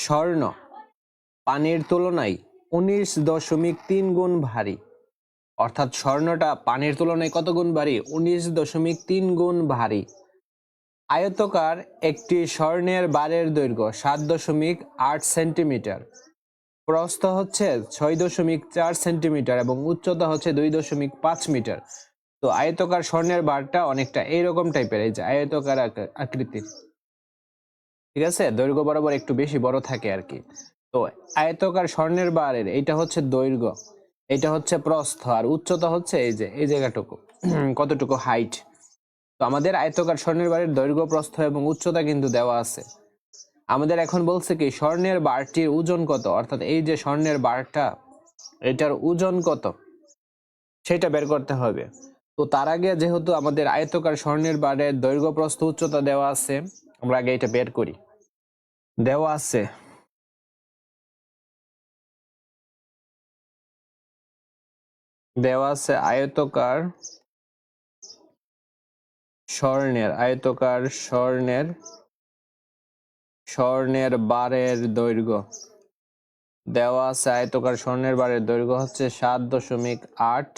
স্বর্ণ। পানের তুলনায় উনিশ দশমিক তিন গুণ ভারী। অর্থাৎ স্বর্ণটা পানের তুলনায় কত গুণ ভারী? উনিশ দশমিক তিন গুণ ভারী। আয়তকার একটি স্বর্ণের বারের দৈর্ঘ্য সাত দশমিক আট সেন্টিমিটার। প্রস্থ হচ্ছে ছয় দশমিক চার সেন্টিমিটার এবং উচ্চতা হচ্ছে দুই দশমিক পাঁচ মিটার। তো আয়তকার স্বর্ণের বারটা অনেকটা এইরকম টাইপের এই যে আয়তকার আক- আকৃতির। ঠিক আছে? দৈর্ঘ্য বরাবর একটু বেশি বড় থাকে আর কি তো আয়তকার স্বর্ণের বারের, এইটা হচ্ছে দৈর্ঘ্য এটা হচ্ছে প্রস্থ, আর উচ্চতা হচ্ছে এই যে, এই জায়গাটুকু, কতটুকু হাইট তো আমাদের আয়তকার স্বর্ণের বারের দৈর্ঘ্য, প্রস্থ এবং উচ্চতা কিন্তু দেওয়া আছে। আমাদের এখন বলছে কি, স্বর্ণের বারটির ওজন কত? অর্থাৎ এই যে স্বর্ণের বারটা, এটার ওজন কত? সেটা বের করতে হবে। তো তার আগে যেহেতু আমাদের আয়তকার স্বর্ণের বারের দৈর্ঘ্য, প্রস্থ, উচ্চতা দেওয়া আছে আমরা আগে এটা বের করি। দেওয়া আছে। দেওয়া আছে আয়তকার স্বর্ণের আয়তকার স্বর্ণের স্বর্ণের বারের দৈর্ঘ্য। দেওয়া আছে আয়তকার স্বর্ণের বারের দৈর্ঘ্য হচ্ছে সাত দশমিক আট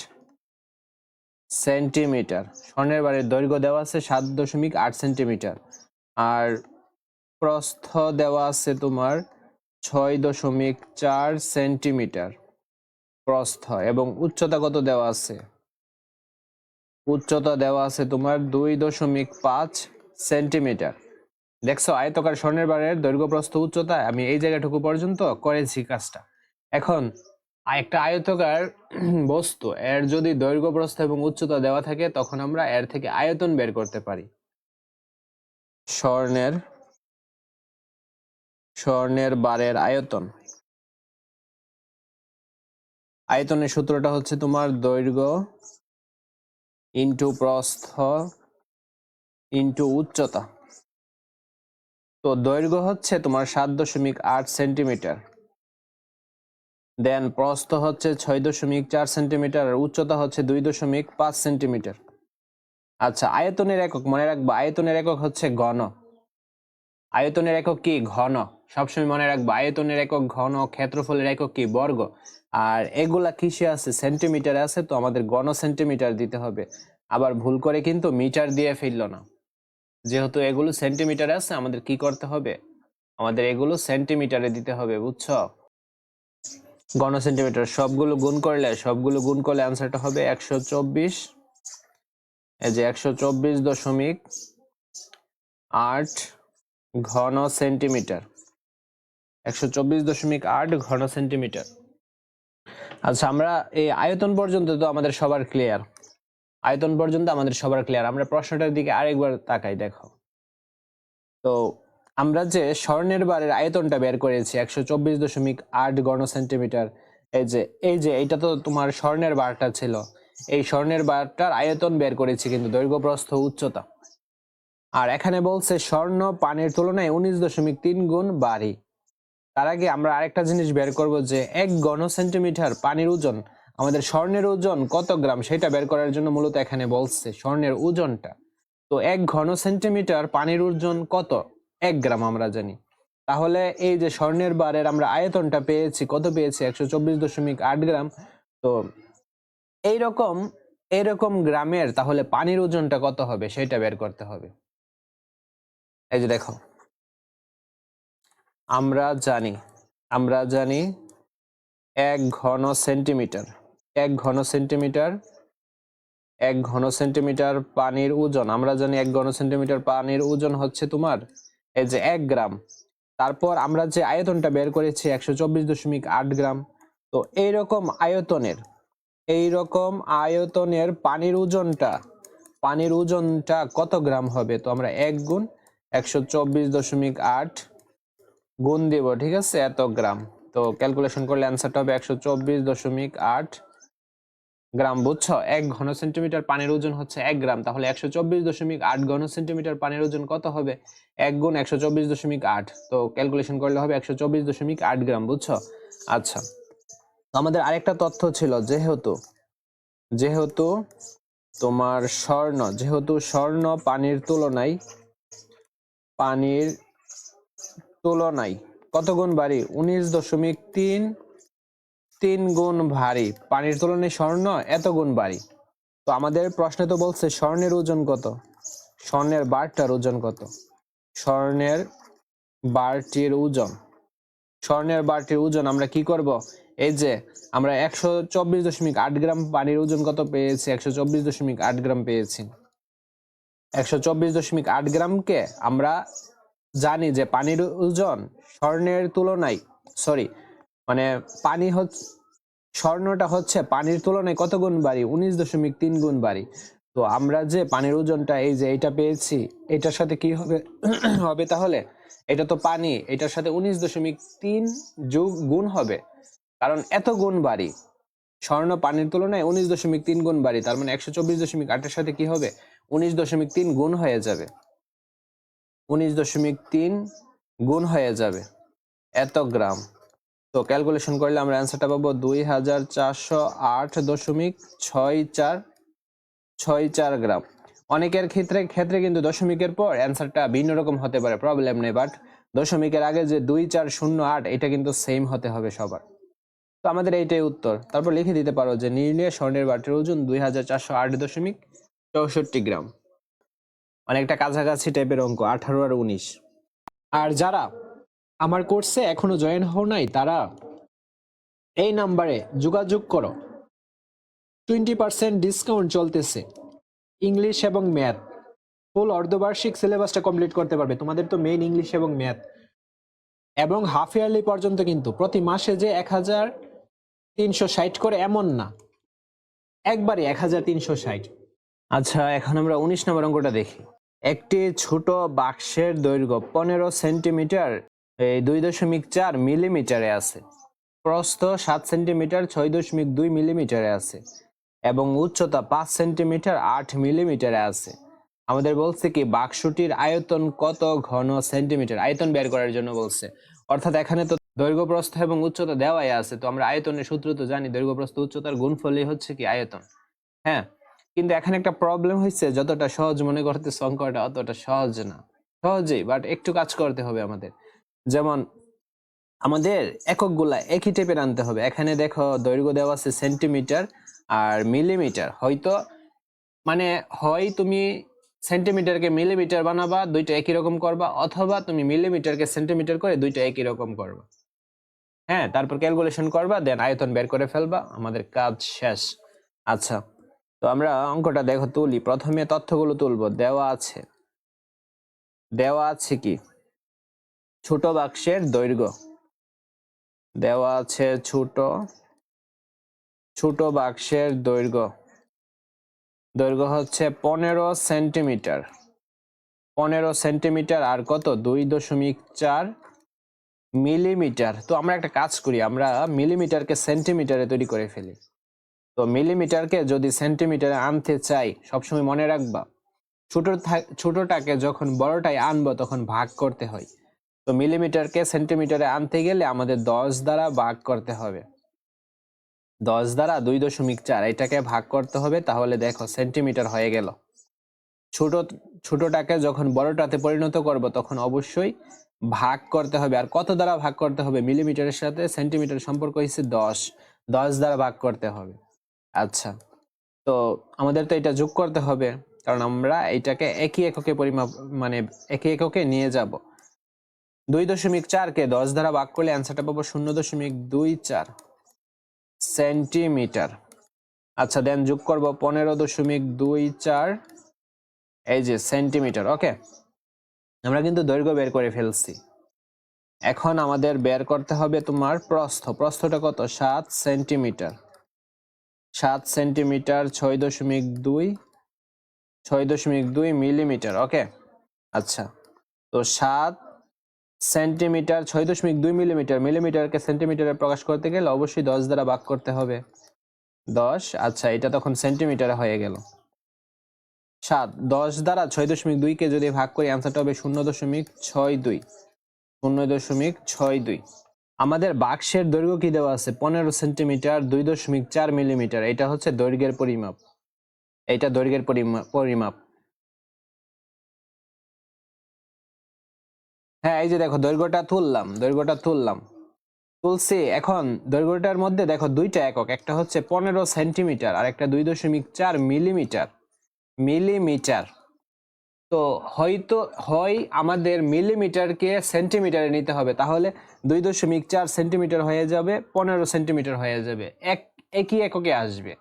সেন্টিমিটার। স্বর্ণের বারের দৈর্ঘ্য দেওয়া আছে সাত দশমিক আট সেন্টিমিটার। আর প্রস্থ দেওয়া আছে তোমার ছয় দশমিক চার সেন্টিমিটার প্রস্থ এবং উচ্চতা কত দেওয়া আছে? উচ্চতা দেওয়া আছে তোমার দুই দশমিক পাঁচ সেন্টিমিটার। দেখছ, আয়তকার স্বর্ণের বারের দৈর্ঘ্য, প্রস্থ, উচ্চতা, আমি এই জায়গাটুকু পর্যন্ত করেছি কাজটা। এখন একটা আয়তকার বস্তু, এর যদি দৈর্ঘ্য, প্রস্থ এবং উচ্চতা দেওয়া থাকে, তখন আমরা এর থেকে আয়তন বের করতে পারি। স্বর্ণের স্বর্ণের বারের আয়তন। আয়তনের সূত্রটা হচ্ছে তোমার দৈর্ঘ্য ইন্টু প্রস্থ ইন্টু উচ্চতা। তো দৈর্ঘ্য হচ্ছে তোমার সাত দশমিক আট সেন্টিমিটার। দেন প্রস্থ হচ্ছে ছয় দশমিক চার সেন্টিমিটার আর উচ্চতা হচ্ছে দুই দশমিক পাঁচ সেন্টিমিটার। আচ্ছা আয়তনের একক, মনে রাখবা, আয়তনের একক হচ্ছে ঘন। আয়তনের একক কি? ঘন। সবসময় মনে রাখবা, আয়তনের একক ঘন, ক্ষেত্রফলের একক কি? বর্গ। আর এগুলা কিসে আছে? সেন্টিমিটারে আছে, তো আমাদের ঘন সেন্টিমিটার দিতে হবে। আবার ভুল করে কিন্তু মিটার দিয়ে ফেলল না। যেহেতু এগুলো সেন্টিমিটারে আছে, আমাদের কি করতে হবে? আমাদের এগুলো সেন্টিমিটারে দিতে হবে, বুঝছ? ঘন সেন্টিমিটার, সবগুলো গুণ করলে, সবগুলো গুণ করলে আনসারটা হবে একশো চব্বিশ। এই যে একশো চব্বিশ দশমিক আট ঘন সেন্টিমিটার। একশো চব্বিশ দশমিক আট ঘন সেন্টিমিটার। আচ্ছা আমরা এই আয়তন পর্যন্ত তো আমাদের সবার ক্লিয়ার আয়তন পর্যন্ত আমাদের সবার ক্লিয়ার আমরা প্রশ্নটার দিকে আরেকবার তাকাই, দেখো। তো আমরা যে স্বর্ণের বারের আয়তনটা বের করেছি, একশো চব্বিশ দশমিক আট ঘন সেন্টিমিটার, এই যে এই যে, এইটা তো তোমার স্বর্ণের বারটা ছিল। এই স্বর্ণের বারটার আয়তন বের করেছি কিন্তু দৈর্ঘ্য প্রস্থ উচ্চতা। আর এখানে বলছে স্বর্ণ পানির তুলনায় উনিশ দশমিক তিন গুণ বাড়ি। তার আগে আমরা আরেকটা জিনিস বের করব যে এক ঘন সেন্টিমিটার পানির ওজন, আমাদের স্বর্ণের ওজন কত গ্রাম সেটা বের করার জন্য মূলত এখানে বলছে স্বর্ণের ওজনটা। তো এক ঘন সেন্টিমিটার পানির ওজন কত? এক গ্রাম আমরা জানি। তাহলে এই যে স্বর্ণের বারের আমরা আয়তনটা পেয়েছি, কত পেয়েছি? একশো চব্বিশ দশমিক আট গ্রাম। তো এইরকম এইরকম গ্রামের তাহলে পানির ওজনটা কত হবে সেটা বের করতে হবে। এই যে দেখো। আমরা জানি আমরা জানি এক ঘন সেন্টিমিটার, এক ঘন সেন্টিমিটার, এক ঘন সেন্টিমিটার পানির ওজন, আমরা জানি এক ঘন সেন্টিমিটার পানির ওজন হচ্ছে তোমার এই যে এক গ্রাম। তারপর আমরা যে আয়তনটা বের করেছি একশো চব্বিশ দশমিক আট গ্রাম, তো এইরকম আয়তনের এইরকম আয়তনের পানির ওজনটা পানির ওজনটা কত গ্রাম হবে? তো আমরা এক গুণ একশো চব্বিশ দশমিক আট গুণ দিব, ঠিক আছে? এত গ্রাম। তো ক্যালকুলেশন করলে অ্যান্সারটা হবে একশো চব্বিশ দশমিক আট গ্রাম, বুঝছ? এক ঘন সেন্টিমিটার পানির ওজন হচ্ছে এক গ্রাম, তাহলে একশো চব্বিশ দশমিক আট ঘন সেন্টিমিটার পানির ওজন কত হবে? এক গুণ একশো চব্বিশ দশমিক আট। তো ক্যালকুলেশন করলে হবে একশো চব্বিশ দশমিক আট গ্রাম, বুঝছ? আচ্ছা। আমাদের আরেকটা তথ্য ছিল, যেহেতু যেহেতু তোমার স্বর্ণ, যেহেতু স্বর্ণ পানির তুলনায় পানির তুলনায় কত গুণ ভারী? উনিশ দশমিক তিন তিন গুণ ভারী। পানির তুলনায় স্বর্ণ এত গুণ ভারী। তো আমাদের প্রশ্নে তো বলছে, স্বর্ণের ওজন কত? স্বর্ণের বারটার ওজন কত? স্বর্ণের বারটির ওজন। স্বর্ণের বারটির ওজন আমরা কি করব? এই যে, আমরা একশো চব্বিশ দশমিক আট গ্রাম পানির ওজন কত পেয়েছি? একশো চব্বিশ দশমিক আট গ্রাম পেয়েছি। একশো চব্বিশ দশমিক আট গ্রামকে আমরা জানি যে পানির ওজন স্বর্ণের তুলনায়, সরি মানে পানি হচ্ছে, স্বর্ণটা হচ্ছে পানির তুলনায় কত গুণ বাড়ি? উনিশ দশমিক তিন গুণ বাড়ি। তো আমরা যে পানির ওজনটা, এই যে এটা পেয়েছি, এটার সাথে কি হবে? হবে তাহলে? এটা তো পানি, এটার সাথে উনিশ দশমিক তিন যোগ গুণ হবে। কারণ এত গুণ বাড়ি। স্বর্ণ পানির তুলনায় উনিশ দশমিক তিন গুণ বাড়ি, তার মানে একশো চব্বিশ দশমিক আটের সাথে কি হবে? উনিশ দশমিক তিন গুণ হয়ে যাবে। উনিশ দশমিক তিন গুণ হয়ে যাবে। এত গ্রাম। তো ক্যালকুলেশন করলে আমরা অ্যান্সারটা পাবো দুই হাজার চারশো আট দশমিক ছয় চার ছয় চার গ্রাম। অনেকের ক্ষেত্রে ক্ষেত্রে কিন্তু দশমিকের পর অ্যান্সারটা ভিন্ন রকম হতে পারে প্রবলেম নেই বাট দশমিকের আগে যে দুই চার শূন্য আট, এটা কিন্তু সেম হতে হবে সবার। তো আমাদের এইটাই উত্তর। তারপর লিখে দিতে পারো যে, নির্ণয় স্বর্ণের বাটির ওজন দুই হাজার চারশো আট দশমিক চৌষট্টি গ্রাম। অনেকটা কাছাকাছি টাইপের অঙ্ক, আঠারো আর উনিশ। আর যারা আমার কোর্সে এখনও জয়েন হও নাই, তারা এই নাম্বারে যোগাযোগ করো। টোয়েন্টি পার্সেন্ট ডিসকাউন্ট চলতেছে। ইংলিশ এবং ম্যাথ ফুল অর্ধবার্ষিক সিলেবাসটা কমপ্লিট করতে পারবে। তোমাদের তো মেইন ইংলিশ এবং ম্যাথ এবং হাফ ইয়ারলি পর্যন্ত কিন্তু প্রতি মাসে যে এক হাজার তিনশো ষাট করে এমন না। একবারে এক হাজার তিনশো ষাট। আচ্ছা এখন আমরা উনিশ নম্বর অঙ্কটা দেখি। একটি ছোট বাক্সের দৈর্ঘ্য পনেরো সেন্টিমিটার, এই দুই দশমিক চার মিলিমিটারে আছে। প্রস্থ সাত সেন্টিমিটার, ছয় দশমিক দুই মিলিমিটারে আছে। এবং উচ্চতা পাঁচ সেন্টিমিটার, আট মিলিমিটারে আছে। আমাদের বলছে কি, বাক্সটির আয়তন কত ঘন সেন্টিমিটার? আয়তন বের করার জন্য বলছে। অর্থাৎ এখানে তো দৈর্ঘ্য প্রস্থ এবং উচ্চতা দেওয়াই আছে। তো আমরা আয়তনের সূত্র তো জানি দৈর্ঘ্য প্রস্থ উচ্চতার গুণফলই হচ্ছে কি আয়তন। হ্যাঁ? কিন্তু এখানে একটা প্রবলেম হয়েছে যতটা সহজ মনে করতে অঙ্কটা, অতটা সহজ না। সহজেই বাট একটু কাজ করতে হবে আমাদের। যেমন, আমাদের এককগুলা একই টাইপের আনতে হবে। এখানে দেখো, দৈর্ঘ্য দেওয়া আছে সেন্টিমিটার আর মিলিমিটার হয়তো মানে হয় তুমি সেন্টিমিটারকে মিলিমিটার বানাবা, দুইটা একই রকম করবা, অথবা তুমি মিলিমিটারকে সেন্টিমিটার করে দুইটা একই রকম করবা। হ্যাঁ তারপর ক্যালকুলেশন করবা দেন আয়তন বের করে ফেলবা, আমাদের কাজ শেষ। আচ্ছা তো আমরা অঙ্কটা দেখো, তুলি। প্রথমে তথ্যগুলো তুলবো। দেওয়া আছে। দেওয়া আছে কি? ছোট বাক্সের দৈর্ঘ্য। দেওয়া আছে ছোট ছোট বাক্সের দৈর্ঘ্য। দৈর্ঘ্য হচ্ছে পনেরো সেন্টিমিটার। পনেরো সেন্টিমিটার আর কত? দুই দশমিক চার মিলিমিটার। তো আমরা একটা কাজ করি, আমরা মিলিমিটারকে সেন্টিমিটারে তৈরি করে ফেলি। তো মিলিমিটারকে যদি সেন্টিমিটারে আনতে চাই, সবসময় মনে রাখবা, ছোট ছোটটাকে যখন বড়টায় আনব তখন ভাগ করতে হয়। তো মিলিমিটারকে সেন্টিমিটারে আনতে গেলে আমাদের দশ দ্বারা ভাগ করতে হবে। দশ দ্বারা দুই দশমিক চার, এটাকে ভাগ করতে হবে, তাহলে দেখো সেন্টিমিটার হয়ে গেল। ছোট, ছোটটাকে যখন বড়টাতে পরিণত করব, তখন অবশ্যই ভাগ করতে হবে। আর কত দ্বারা ভাগ করতে হবে? মিলিমিটারের সাথে সেন্টিমিটার সম্পর্ক হচ্ছে দশ। দশ দ্বারা ভাগ করতে হবে। আচ্ছা। তো আমাদের তো এটা যোগ করতে হবে, কারণ আমরা এটাকে একই এককে পরিমাপ মানে একই এককে নিয়ে যাব। দুই দশমিক চারকে দশ দ্বারা ভাগ করলে অ্যান্সারটা পাবো শূন্য দশমিক দুই চার সেন্টিমিটার। আচ্ছা দেন যোগ করব পনেরো দশমিক দুই চার, এই যে সেন্টিমিটার, ওকে? আমরা কিন্তু দৈর্ঘ্য বের করে ফেলছি। এখন আমাদের বের করতে হবে তোমার প্রস্থ। প্রস্থটা কত? সাত সেন্টিমিটার। সাত সেন্টিমিটার ছয় দশমিক দুই, ছয় দশমিক দুই মিলিমিটার, ওকে? আচ্ছা তো সাত সেন্টিমিটার, ছয় দশমিক দুই মিলিমিটার, মিলিমিটারকে সেন্টিমিটারে প্রকাশ করতে গেলে অবশ্যই দশ দ্বারা ভাগ করতে হবে। দশ আচ্ছা এটা তখন সেন্টিমিটারে হয়ে গেল। সাত, দশ দ্বারা ছয় দশমিক দুইকে যদি ভাগ করি অ্যান্সারটা হবে শূন্য দশমিক ছয় দুই। শূন্য দশমিক ছয় দুই। আমাদের বাক্সের দৈর্ঘ্য কি দেওয়া আছে? পনেরো সেন্টিমিটার, দুই দশমিক চার মিলিমিটার। এটা হচ্ছে দৈর্ঘ্যের পরিমাপ। এটা দৈর্ঘ্যের পরিমাপ পরিমাপ। হ্যাঁ এই যে দেখো, দৈর্ঘ্যটা তুললাম দৈর্ঘ্যটা তুললাম। তুলছি, এখন দৈর্ঘ্যটার মধ্যে দেখো দুইটা একক। একটা হচ্ছে পনেরো সেন্টিমিটার আর একটা দুই দশমিক চার মিলিমিটার। মিলিমিটার। তো হয়তো, হয় আমাদের মিলিমিটারকে সেন্টিমিটারে নিতে হবে, তাহলে দুই দশমিক চার সেন্টিমিটার হয়ে যাবে, পনেরো সেন্টিমিটার হয়ে যাবে, এক, একই এককে আসবে।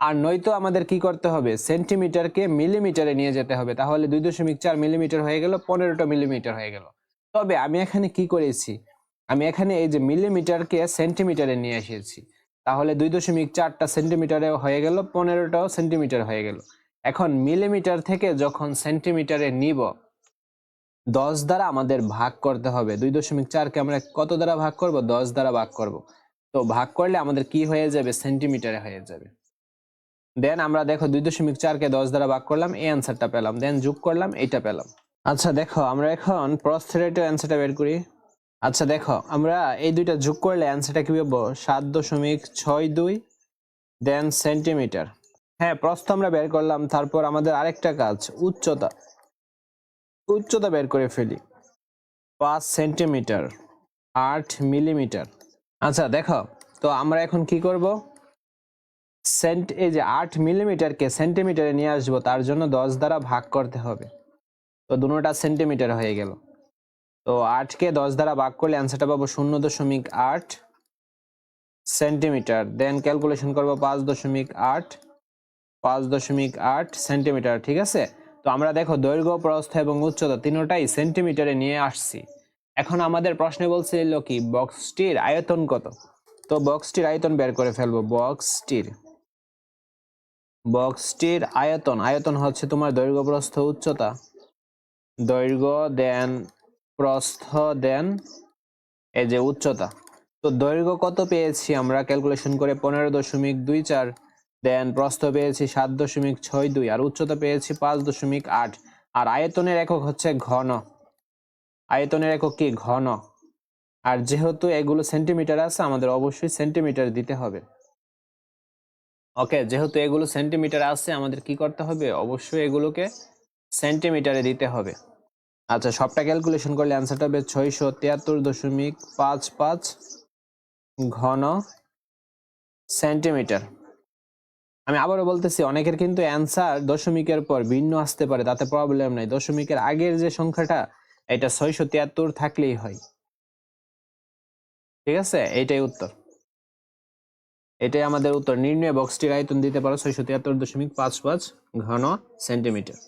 আর নয়তো আমাদের কি করতে হবে, সেন্টিমিটারকে মিলিমিটারে নিয়ে যেতে হবে, তাহলে দুই দশমিক চার মিলিমিটার হয়ে গেল, পনেরোটা মিলিমিটার হয়ে গেল। তবে আমি এখানে কি করেছি, আমি এখানে এই যে মিলিমিটারকে সেন্টিমিটারে নিয়ে এসেছি, তাহলে দুই দশমিক চারটা সেন্টিমিটারে হয়ে গেল, পনেরোটাও সেন্টিমিটার হয়ে গেল। এখন মিলিমিটার থেকে যখন সেন্টিমিটারে নিব, দশ দ্বারা আমাদের ভাগ করতে হবে। দুই দশমিক চারকে আমরা কত দ্বারা ভাগ করব? দশ দ্বারা ভাগ করব। তো ভাগ করলে আমাদের কি হয়ে যাবে? সেন্টিমিটারে হয়ে যাবে। দেন আমরা দেখো দুই দশমিক চারকে দশ দ্বারা ভাগ করলাম, এই অ্যান্সারটা পেলাম। দেন যোগ করলাম, এইটা পেলাম। আচ্ছা দেখো আমরা এখন প্রস্থেরেটের অ্যান্সারটা বের করি। আচ্ছা দেখো আমরা এই দুইটা যোগ করলে অ্যান্সারটা কি পাবো? সাত দশমিক ছয় দুই, দেন সেন্টিমিটার। হ্যাঁ প্রস্থ আমরা বের করলাম, তারপর আমাদের আরেকটা কাজ, উচ্চতা। উচ্চতা বের করে ফেলি। পাঁচ সেন্টিমিটার, আট মিলিমিটার। আচ্ছা দেখো, তো আমরা এখন কি করব? সেন্ট, এই যে আট মিলিমিটারকে সেন্টিমিটারে নিয়ে আসব, তার জন্য দশ দ্বারা ভাগ করতে হবে। তো দুটোটা সেন্টিমিটার হয়ে গেল। তো আটকে দশ দ্বারা ভাগ করলে অ্যান্সারটা পাবো শূন্য দশমিক আট সেন্টিমিটার। দেন ক্যালকুলেশন করব পাঁচ দশমিক আট পাঁচ দশমিক আট সেন্টিমিটার, ঠিক আছে? তো আমরা দেখো দৈর্ঘ্য, প্রস্থ এবং উচ্চতা তিনোটাই সেন্টিমিটারে নিয়ে আসছি। এখন আমাদের প্রশ্নে বলছিল কি, বক্সটির আয়তন কত? তো বক্সটির আয়তন বের করে ফেলব, বক্সটির। বক্সটির আয়তন আয়তন হচ্ছে তোমার দৈর্ঘ্য, প্রস্থ, উচ্চতা। দৈর্ঘ্য, দেন, প্রস্থ, দেন, এই যে উচ্চতা। তো দৈর্ঘ্য কত পেয়েছি আমরা? ক্যালকুলেশন করে পনেরো দশমিক দুই চার দেন প্রস্থ পেয়েছি সাত দশমিক ছয় দুই আর উচ্চতা পেয়েছি পাঁচ দশমিক আট। আর আয়তনের একক হচ্ছে ঘন। আয়তনের একক কি? ঘন। আর যেহেতু এগুলো সেন্টিমিটার আছে, আমাদের অবশ্যই সেন্টিমিটার দিতে হবে। ওকে, যেহেতু এগুলো সেন্টিমিটার আছে, আমাদের কি করতে হবে? অবশ্যই এগুলোকে সেন্টিমিটারে দিতে হবে। আচ্ছা সবটা ক্যালকুলেশন করলে অ্যান্সারটা হবে ছয়শো তিয়াত্তর দশমিক পাঁচ পাঁচ ঘন সেন্টিমিটার আমি আবারও বলতেছি, অনেকের কিন্তু অ্যান্সার দশমিকের পর ভিন্ন আসতে পারে, তাতে প্রবলেম নাই। দশমিকের আগের যে সংখ্যাটা, এটা ছয়শো তিয়াত্তর থাকলেই হয়। ঠিক আছে? এটাই উত্তর। এটাই আমাদের উত্তর। নির্ণয় বক্সটির আয়তন দিতে পারো ছয়শো তিয়াত্তর দশমিক পাঁচ পাঁচ ঘন সেন্টিমিটার